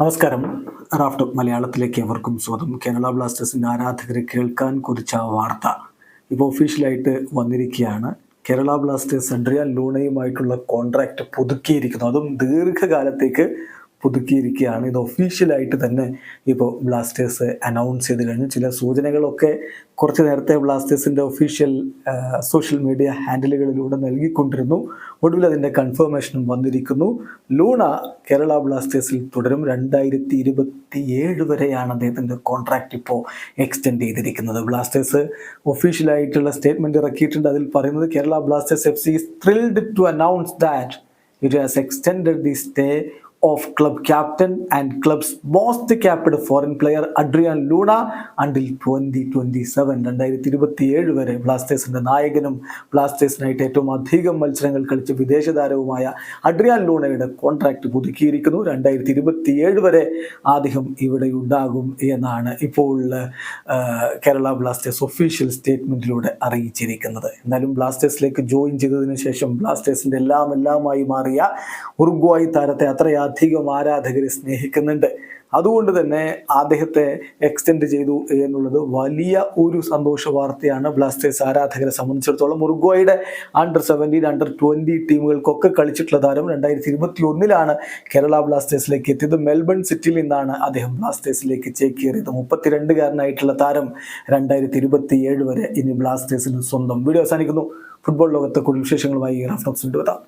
നമസ്കാരം. റാഫ്റ്റ് മലയാളത്തിലേക്ക് എവർക്കും സ്വാഗതം. കേരള ബ്ലാസ്റ്റേഴ്സിന്റെ ആരാധകരെ കേൾക്കാൻ കുറിച്ച വാർത്ത ഇപ്പോൾ ഒഫീഷ്യലായിട്ട് വന്നിരിക്കുകയാണ്. കേരള ബ്ലാസ്റ്റേഴ്സ് അഡ്രിയാൻ ലൂണയുമായിട്ടുള്ള കോൺട്രാക്റ്റ് പുതുക്കിയിരിക്കുന്നു. അതും ദീർഘകാലത്തേക്ക് പുതുക്കിയിരിക്കുകയാണ്. ഇത് ഒഫീഷ്യലായിട്ട് തന്നെ ഇപ്പോൾ ബ്ലാസ്റ്റേഴ്സ് അനൗൺസ് ചെയ്ത് കഴിഞ്ഞു. ചില സൂചനകളൊക്കെ കുറച്ച് നേരത്തെ ബ്ലാസ്റ്റേഴ്സിന്റെ ഒഫീഷ്യൽ സോഷ്യൽ മീഡിയ ഹാൻഡിലുകളിലൂടെ നൽകിക്കൊണ്ടിരുന്നു. ഒടുവിൽ അതിന്റെ കൺഫർമേഷനും വന്നിരിക്കുന്നു. ലൂണ കേരള ബ്ലാസ്റ്റേഴ്സിൽ തുടരും. രണ്ടായിരത്തി ഇരുപത്തി ഏഴ് വരെയാണ് അദ്ദേഹത്തിന്റെ കോൺട്രാക്റ്റ് ഇപ്പോൾ എക്സ്റ്റെൻഡ് ചെയ്തിരിക്കുന്നത്. ബ്ലാസ്റ്റേഴ്സ് ഒഫീഷ്യലായിട്ടുള്ള സ്റ്റേറ്റ്മെന്റ് ഇറക്കിയിട്ടുണ്ട്. അതിൽ പറയുന്നത് Kerala Blasters F C thrilled to announce that it has extend the stay of club captain and club's most capped foreign player Adrian Luna until twenty twenty seven രണ്ടായിരത്തി ഇരുപത്തി ഏഴ് വരെ ബ്ലാസ്റ്റേഴ്സിന്റെ നായകനും ബ്ലാസ്റ്റേഴ്സിനായിട്ട് ഏറ്റവും അധികം മത്സരങ്ങൾ കളിച്ച വിദേശ താരവുമായ അഡ്രിയാൻ ലൂണയുടെ കോൺട്രാക്റ്റ് പുതുക്കിയിരിക്കുന്നു. രണ്ടായിരത്തി ഇരുപത്തി ഏഴ് വരെ അദ്ദേഹം ഇവിടെ ഉണ്ടാകും എന്നാണ് ഇപ്പോൾ കേരള ബ്ലാസ്റ്റേഴ്സ് ഒഫീഷ്യൽ സ്റ്റേറ്റ്മെന്റിലൂടെ അറിയിച്ചിരിക്കുന്നത്. എന്നാലും ബ്ലാസ്റ്റേഴ്സിലേക്ക് ജോയിൻ ചെയ്തതിനു ശേഷം ബ്ലാസ്റ്റേഴ്സിന്റെ എല്ലാം എല്ലാമായി മാറിയ ഉറുഗ്വായി താരത്തെ അത്രയധികം ആരാധകർ സ്നേഹിക്കുന്നുണ്ട്. അതുകൊണ്ട് തന്നെ അദ്ദേഹത്തെ എക്സ്റ്റെൻഡ് ചെയ്തു എന്നുള്ളത് വലിയ ഒരു സന്തോഷ വാർത്തയാണ് ബ്ലാസ്റ്റേഴ്സ് ആരാധകരെ സംബന്ധിച്ചിടത്തോളം. ഉറുഗ്വായുടെ അണ്ടർ സെവന്റീൻ അണ്ടർ ട്വന്റി ടീമുകൾക്കൊക്കെ കളിച്ചിട്ടുള്ള താരം രണ്ടായിരത്തി ഇരുപത്തി ഒന്നിലാണ് കേരള ബ്ലാസ്റ്റേഴ്സിലേക്ക് എത്തിയത്. മെൽബൺ സിറ്റിയിൽ നിന്നാണ് അദ്ദേഹം ബ്ലാസ്റ്റേഴ്സിലേക്ക് ചേക്കേറിയത്. മുപ്പത്തിരണ്ടുകാരനായിട്ടുള്ള താരം രണ്ടായിരത്തി ഇരുപത്തി ഏഴ് വരെ ഇനി ബ്ലാസ്റ്റേഴ്സിന് സ്വന്തം. വീഡിയോ അവസാനിക്കുന്നു. ഫുട്ബോൾ ലോകത്തെ കൂടുതൽ വിശേഷങ്ങളുമായി റഫ്നോക്സ് വരാം.